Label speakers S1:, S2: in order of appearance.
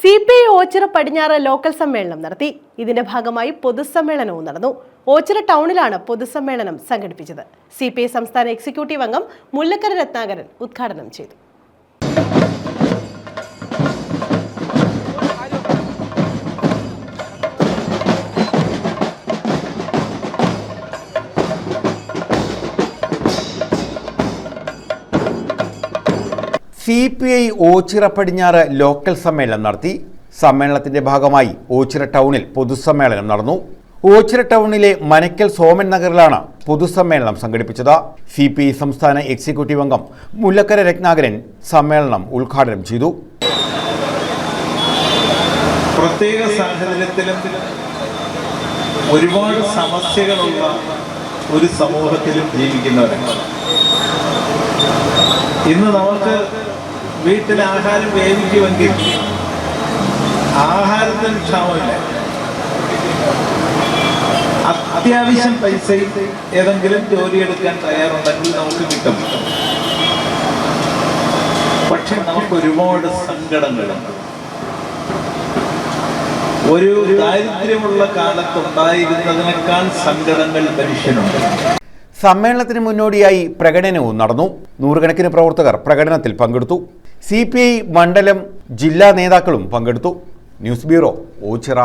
S1: C P I Ochira പടിഞ്ഞാറ് local സമ്മേളനം നടത്തി. ഇതിന്റെ ഭാഗമായി പൊതുസമ്മേളനവും നടന്നു. ഓച്ചിറ ടൗണിലാണ് പൊതുസമ്മേളനം സംഘടിപ്പിച്ചത്. സി സംസ്ഥാന എക്സിക്യൂട്ടീവ് അംഗം മുല്ലക്കര രത്നാകരൻ ഉദ്ഘാടനം ചെയ്തു.
S2: സി പി ഐ ഓച്ചിറ പടിഞ്ഞാറ് ലോക്കൽ സമ്മേളനം നടത്തി. സമ്മേളനത്തിന്റെ ഭാഗമായി ഓച്ചിറ ടൗണിൽ പൊതുസമ്മേളനം നടന്നു. ഓച്ചിറ ടൗണിലെ മനക്കൽ സോമൻ നഗറിലാണ് പൊതുസമ്മേളനം സംഘടിപ്പിച്ചത്. സി പി ഐ സംസ്ഥാന എക്സിക്യൂട്ടീവ് അംഗം മുല്ലക്കര രത്നാകരൻ സമ്മേളനം ഉദ്ഘാടനം ചെയ്തു.
S3: പ്രത്യേക സാഹചര്യത്തിലും ഒരുപാട് സമസ്യകളുള്ള ഒരു സമൂഹത്തിലും ജീവിക്കുന്നവരാണ്. ഇന്ന് നമുക്ക് വീട്ടിൽ ആഹാരം വേവിക്കുമെങ്കിൽ ആഹാരത്തിന് ക്ഷാമമില്ല. അത്യാവശ്യം പൈസ ഏതെങ്കിലും ജോലിയെടുക്കാൻ തയ്യാറുണ്ടെങ്കിൽ നമുക്ക് കിട്ടും. പക്ഷെ നമുക്ക് ഒരുപാട് സങ്കടങ്ങളുണ്ട്. ഒരു ദാരിദ്ര്യമുള്ള കാലത്തുണ്ടായിരുന്നതിനേക്കാൾ സങ്കടങ്ങൾ മനുഷ്യനുണ്ട്.
S2: സമ്മേളനത്തിന് മുന്നോടിയായി പ്രകടനവും നടന്നു. നൂറുകണക്കിന് പ്രവർത്തകർ പ്രകടനത്തിൽ പങ്കെടുത്തു. സി മണ്ഡലം ജില്ലാ നേതാക്കളും പങ്കെടുത്തു. News bureau Ochira.